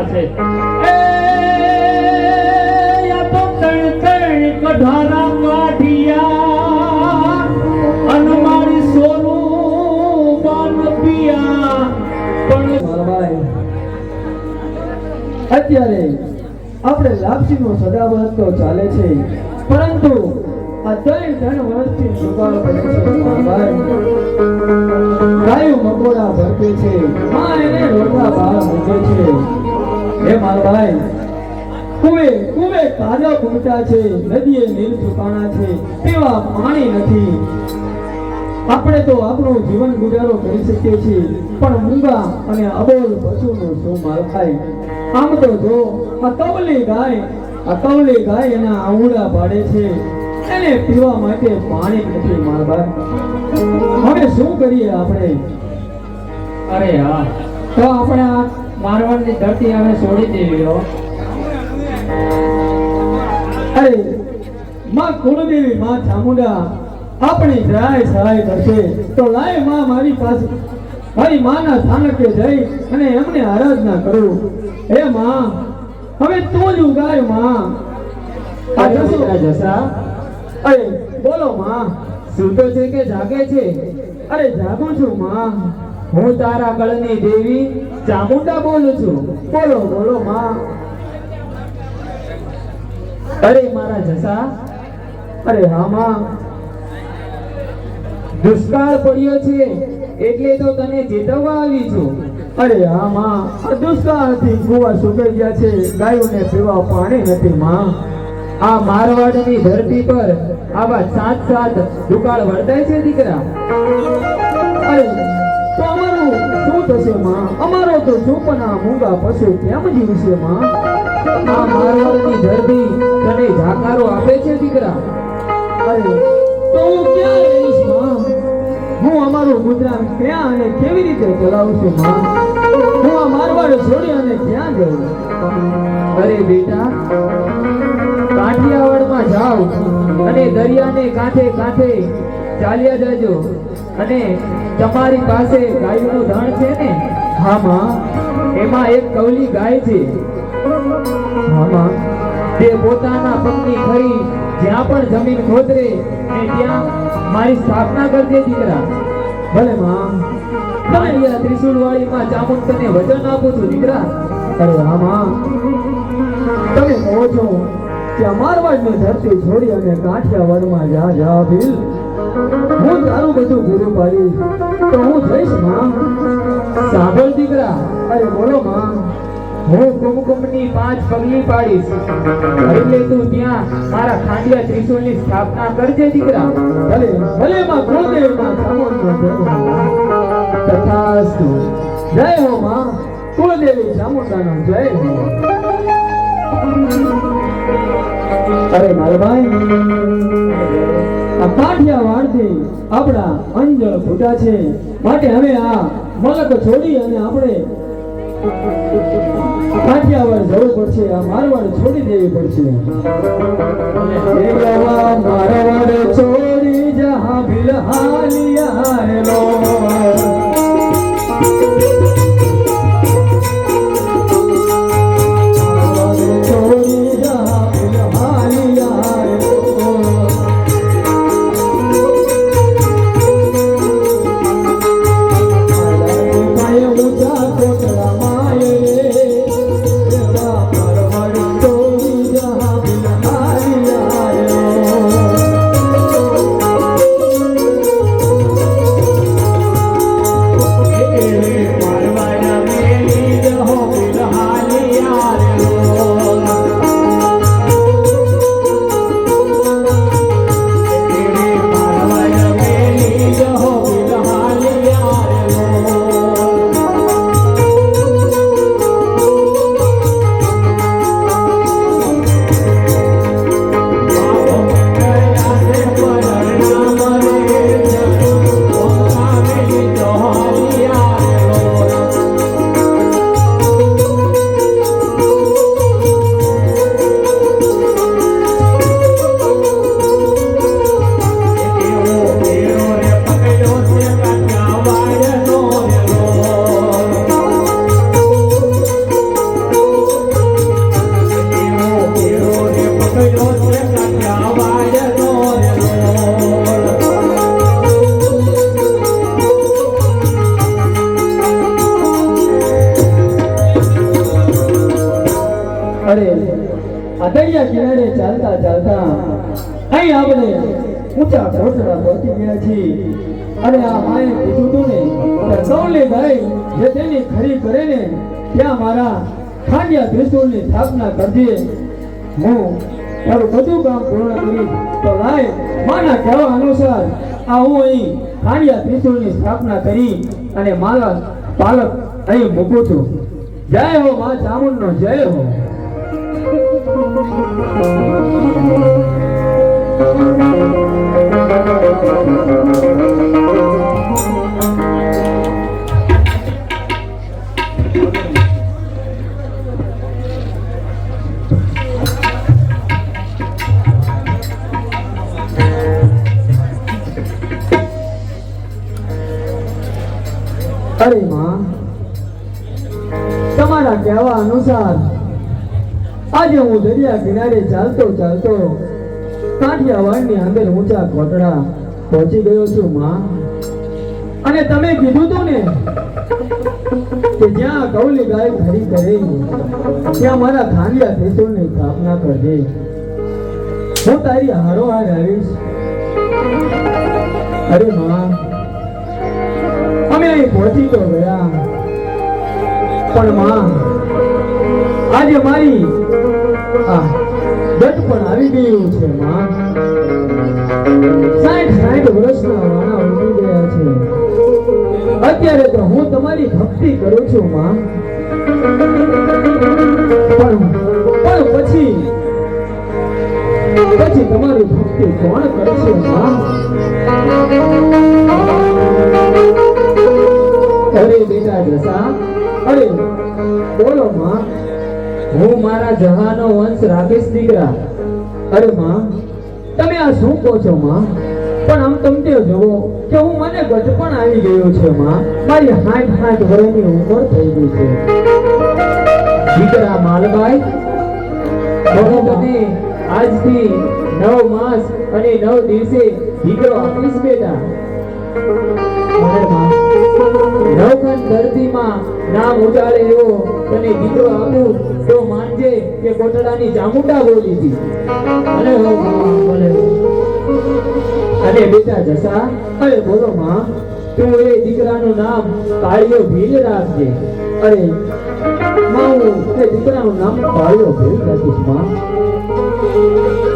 પડ્યા છે. એ તો અત્યારે આપણે લાપસીનો સદાવત તો ચાલે છે, પરંતુ આ ત્રણ ત્રણ વર્ષથી જુગાડ પડે છે ગાયો મકોડા ભરપે છે, માં એને રોટલા બહાર મૂકે છે. હે મારવાય કુવે કુવે કાદવ પૂરતા છે નદીએ નીર સુકાણા છે પીવા પાણી નથી. આપણે તો આપણું જીવન ગુજારો કરી શકીએ છીએ પણ મૂંગા અને અબોલ પશુનું શું માલ થાય આમ તો જો આ કવલી ગાય આ કવલી ગાય એના આવડા પાડે છે એને પીવા માટે પાણી નથી મારબા હવે શું કરીએ આપણે? અરે હા. તો આપણે આ મારવાડની ધરતી હવે છોડી દેવી અરે માં કુળદેવી માં ચામુંડા આપણી સહાય સહાય કરશે. તો લાયમાં મારી પાસે મારી માના સ્થાનકે જઈ અને એમને આરાધના કરું. હે માં હવે તું જ ઉગાયમાં. જસા અરે બોલો માં. સૂતો છે કે જાગે છે? અરે જાગું છું માં. હું તારા કળની દેવી ચામુંડા બોલું છું. બોલો બોલો, માં. અરે, મારા જસા. અરે, હા, માં. દુષ્કાળ પડ્યો છે, એટલે તો તને ચેતવવા આવી છું. અરે, હા, માં. આ દુષ્કાળથી કુવા સુકાઈ ગયા છે. ગાયોને પીવા પાણી નથી, માં. આ મારવાડની ધરતી પર આવા સાત સાત દુકાળ વર્તાય છે, દીકરા. અરે માં, અમારો તો શું મૂંગા પશુ કેમ જીવશે માં. આ મારવાડની ધરતી તને જાકારો આપે છે દીકરા. અરે, તો હું ક્યાં રહીશમાં? હું અમારું ગુજરાન ક્યાં અને કેવી રીતે ચલાવું છું માં? હું આ મારવાડ છોડી અને ક્યાં જઉં? અરે બેટા, કાઠિયાવાડમાં જાઓ અને દરિયાને કાંઠે કાંઠે ચાલ્યા જજો. અને તમારી પાસે ગાયનું ધણ છે ને? હા, માં. એમાં એક કવલી ગાય છે. હા, માં. તે પોતાના પગની ખરી જ્યાં પણ જમીન ખોદરે ને ત્યાં મારી સ્થાપના કરજે દીકરા. ભલે, માં. તમારી આ ત્રિશુળવાળી માં ચામુંડ તને વચન આપું છું, દીકરા? અરે, હા, માં. તમે કહો છો કે મારવાડની ધરતી છોડી અને કાઠિયાવાડમાં જા જા, ભીલ. હું તારું બધું પૂરું પાડી તો હું થઈશમાં. સાંભળ દીકરા. અરે બોલો માં. હું કુમકુમની પાંચ પગલી પાડીશ. એટલે તું ત્યાં મારા ખાંડિયા ત્રિશુળની સ્થાપના કરજે દીકરા. ભલે ભલે માં ગુરુદેવમાં. તથાસ્તુ. જય હો માં. કુળદેવી ચામુંડાનો જય હો. અરે માલભાઈ આ કાઠિયાવાડથી આપણા અંજળ ફૂટા છે. માટે હવે આ મલક છોડી અને આપણે કાઠિયાવાડ જવું પડશે. આ મારવાડ છોડી દેવી પડશે. મારવાડ છોડી જહા બિલહાલિયા લો પહોંચી ગયા છીએ અને આ માએ કીધું તું ને, કે કૌલી જે તેની ખરી કરે ને, ત્યાં મારા ખાંડિયા ત્રિશુલની સ્થાપના કરજે. હું તારું બધું કામ પૂર્ણ કરી તો લાય માના કહેવા અનુસાર, આ હું અહીં ખાંડિયા ત્રિશુલની સ્થાપના કરી અને મારા પાલક અહીં મૂકું છું. જય હો મા ચામુંડનો જય હો. અરે માં તમારા કહેવા અનુસાર આજે હું દરિયા કિનારે ચાલતો ચાલતો કાઠિયાવાડની અંદર ઊંચા કોટડા પહોંચી ગયો છું, માં. અને તમે કીધું તું ને કે જ્યાં કૌલી ગાય ખરી કરે, ત્યાં મારા ખાંડિયા ત્રિશુળની સ્થાપના કરજે. હું તારી હારો હાર આવીશ. અરે, માં, અમે અહીં પહોંચી તો ગયા. પણ, માં, આજે મારી આ ગટ પણ આવી ગયું છે, માં. સાઠ સાઠ વર્ષના વાણા ઉડી ગયા છે. અત્યારે તો હું તમારી ભક્તિ કરું છું, માં. પણ પણ પછી પછી તમારી ભક્તિ કોણ કરશે, માં? અરે બેટા જસા અરે બોલો, માં. હું મારા જહાનો વંશ રાખીશ દીકરા. અરે માં, તમે આ શું કહો છો માં? પણ આમ તમને જુઓ કે હું મને ગજપણ આવી ગયો છે, માં. મારી હાથ હાથ વર્ષની ઉંમર થઈ ગઈ છે. દીકરા માલભાઈ બહુ તને આજથી નવ માસ અને નવ દિવસે દીકરો આપીશ બેટા. અરે ધરતીમાં નામ ઉજાડે એવો તને દીકરો આપું, તો માનજે કે કોટડાની ચામુંડા બોલી હતી અને બોલે. અને બેટા જસા, અરે બોલો માં, તું એ દીકરાનું નામ કાળિયો ભીલ રાખજે. અરે, માં એ દીકરાનું નામ પાળ્યો ભીલ રાખીશ, માં.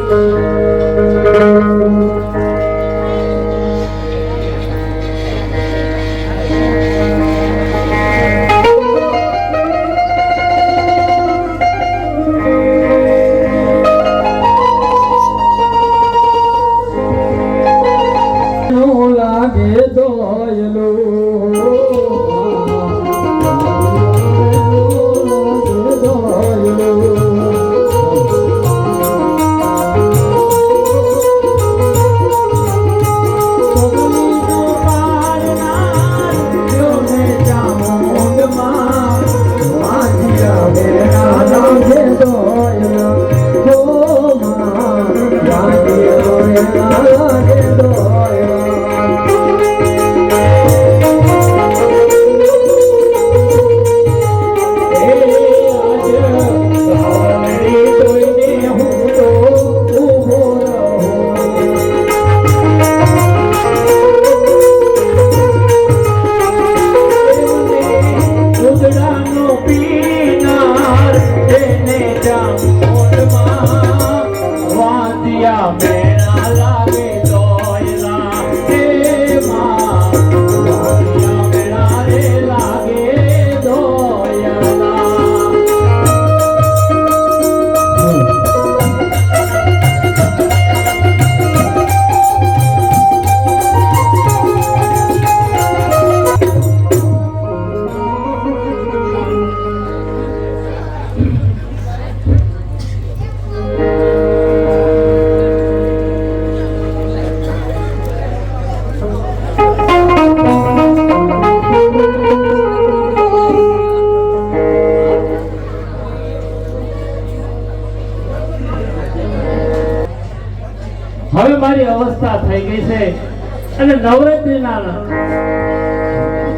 અને નવરાત્રીના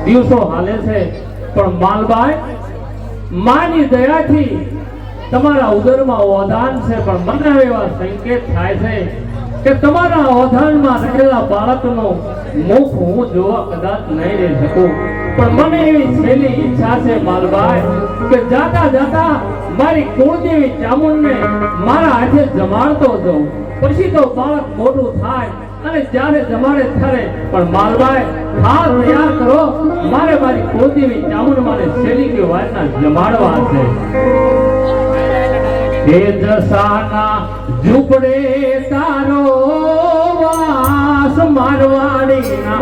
દિવસો હાલે છે, પણ માલબાઈ માની દયાથી તમારા ઉદરમાં ઓધાન છે, પણ મને એવા સંકેત થાય છે કે તમારા ઓધાનમાં રહેલા બાળકનું મુખ હું જોવા કદાચ નહીં રહી શકું. પણ મને એવી છેલ્લી ઈચ્છા છે માલભાઈ કે જાતા જાતા મારી કુળદેવી ચામુંડને મારા હાથે જમાડતો જઉં. પછી તો બાળક મોટું થાય અને જ્યારે જમાડે ત્યારે પણ માલભાઈ ખાસ તૈયાર કરો, મારે મારી કોતીની ચામુંડ મારે શેલી કે વારના જમાડવા છે. તેજસાના ઝૂંપડે તારો વાસ મારવાડીના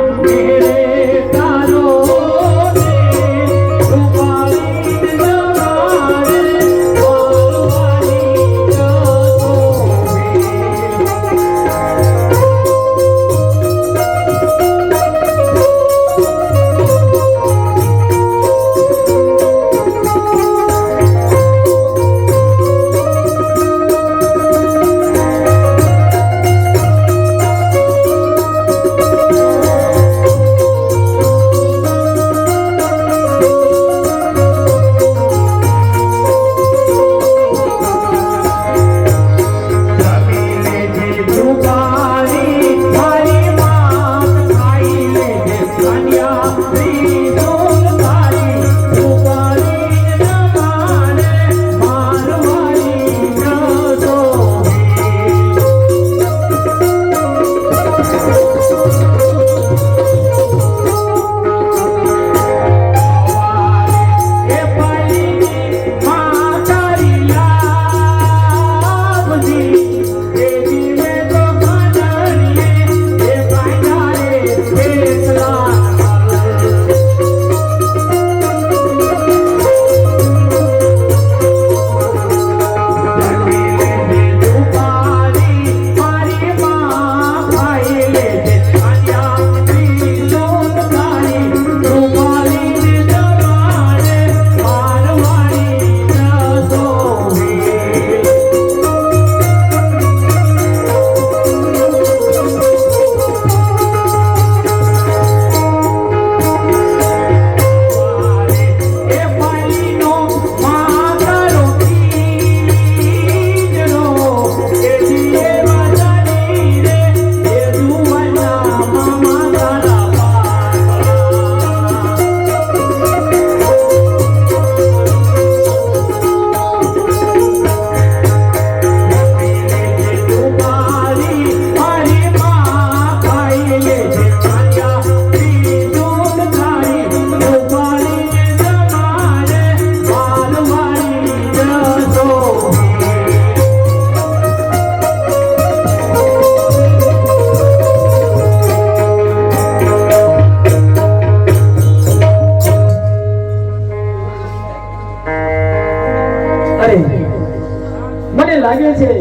લાગે છે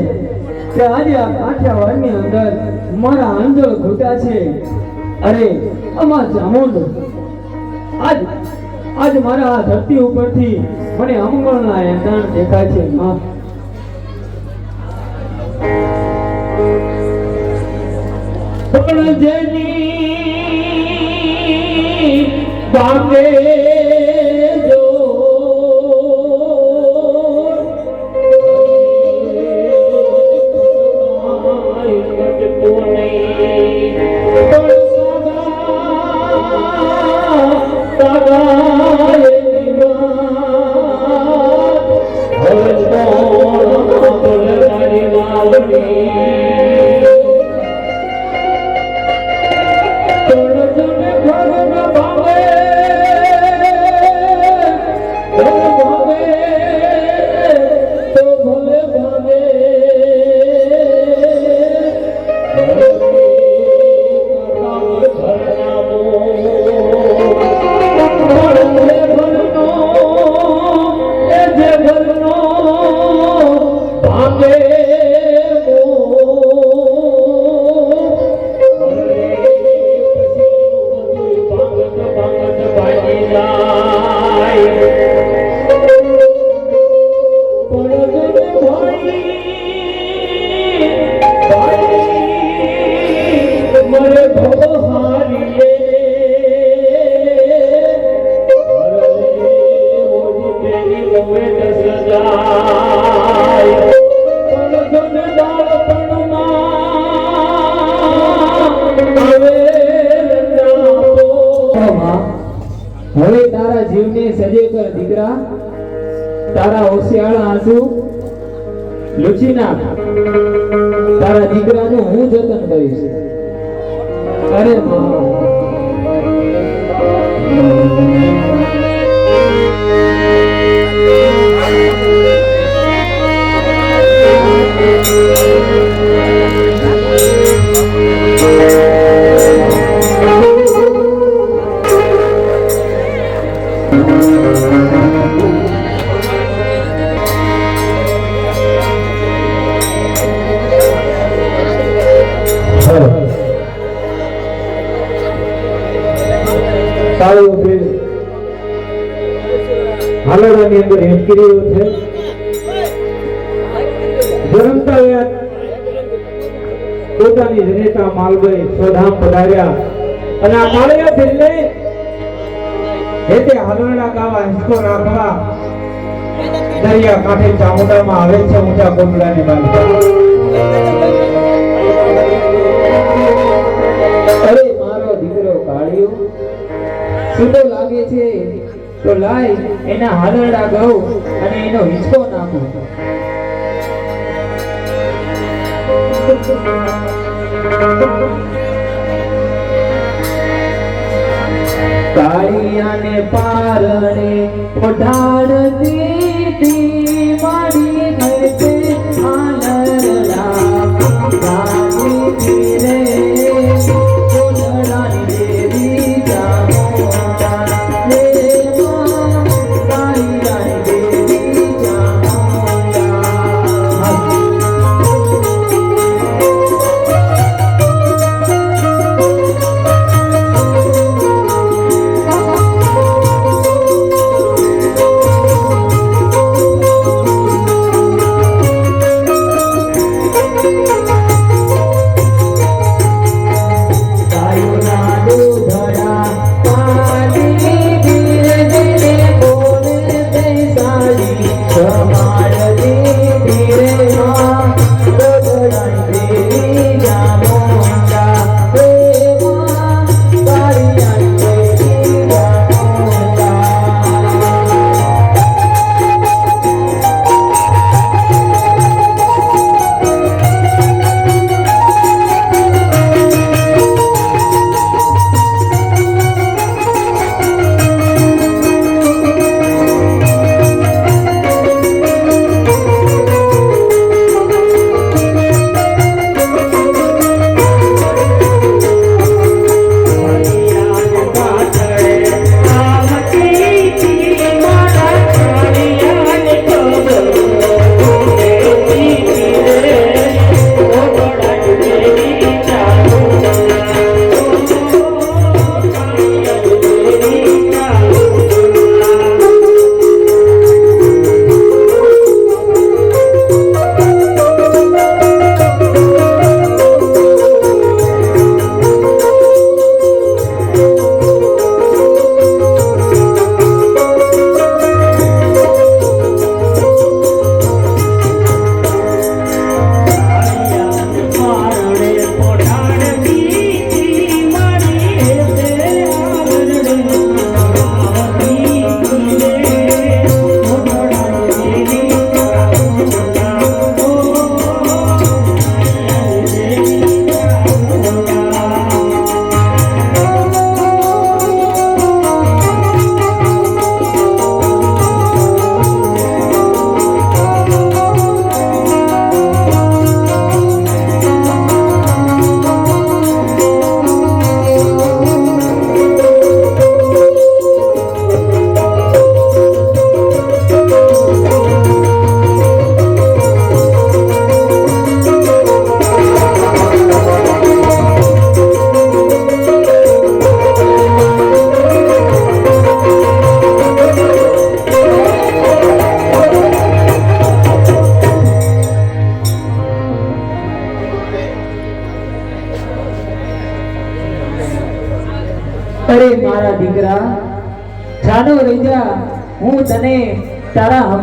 કે આજે આ કાઠિયાવાડની અંદર મારા આંજળ ઘૂંટા છે. અરે, અમાર જામોદ, આજ આજ મારા આ ધરતી ઉપરથી મને અમંગળના એંધાણ દેખાય છે, માં. પણ જેની બાપે રહ્યો છે. પોતાની જનેતા માલભાઈ સ્વધામ પધાર્યા. અને આ માળિયા છેલ્લે જે તે હાલોડા ગાવા હિસ્કો રાખવા દરિયા કાંઠે ચામુંડામાં આવે છે ઊંચા કોટડાની બાજુ અરે મારો દીકરો કાળિયો સીધો લાગે છે? તો લાય એના હાલરડા ગઉ અને એનો હિસ્સો નાખો. કાળિયાને પારણે પઢાડતી તી મારી ગઈ હાલરડા ગાતી રે.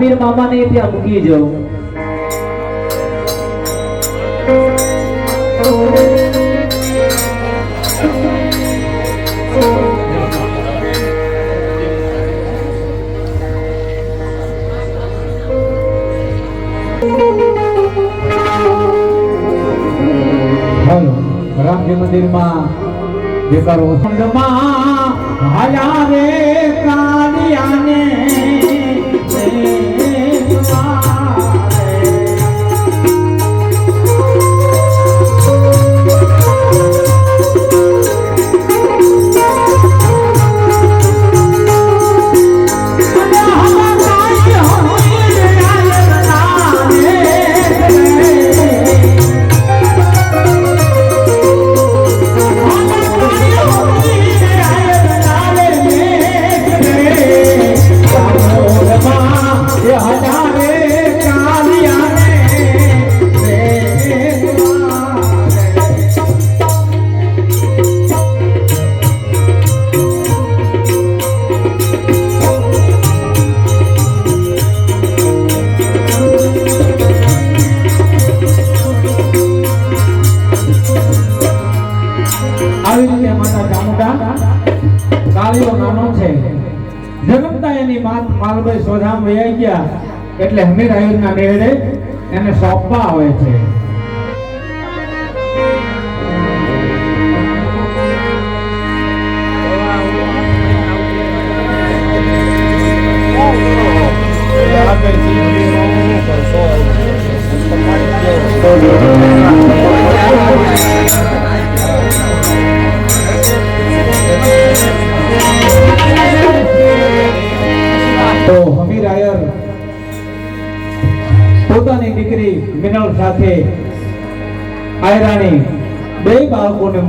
આબીર મામાને ત્યાં મૂકી જાઉં રામજી મંદિરમાં જે કરો સંગમાં હાયા રે કાલિયાને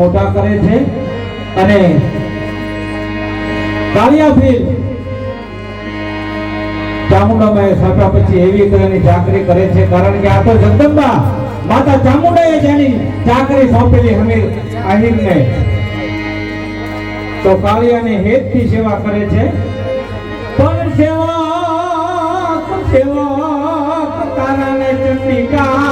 મોટા કરે છે અને કાળિયાભીર ચામુંડામાં સાપા પછી એવી તરહની ચાકરી કરે છે. કારણ કે આ તો જગદંબા માતા ચામુંડાએ જેની ચાકરી સોંપેલી હમીર આહિરને. તો કાળિયાને હેતથી સેવા કરે છે. પણ સેવા સેવા તારાને ચંડિકા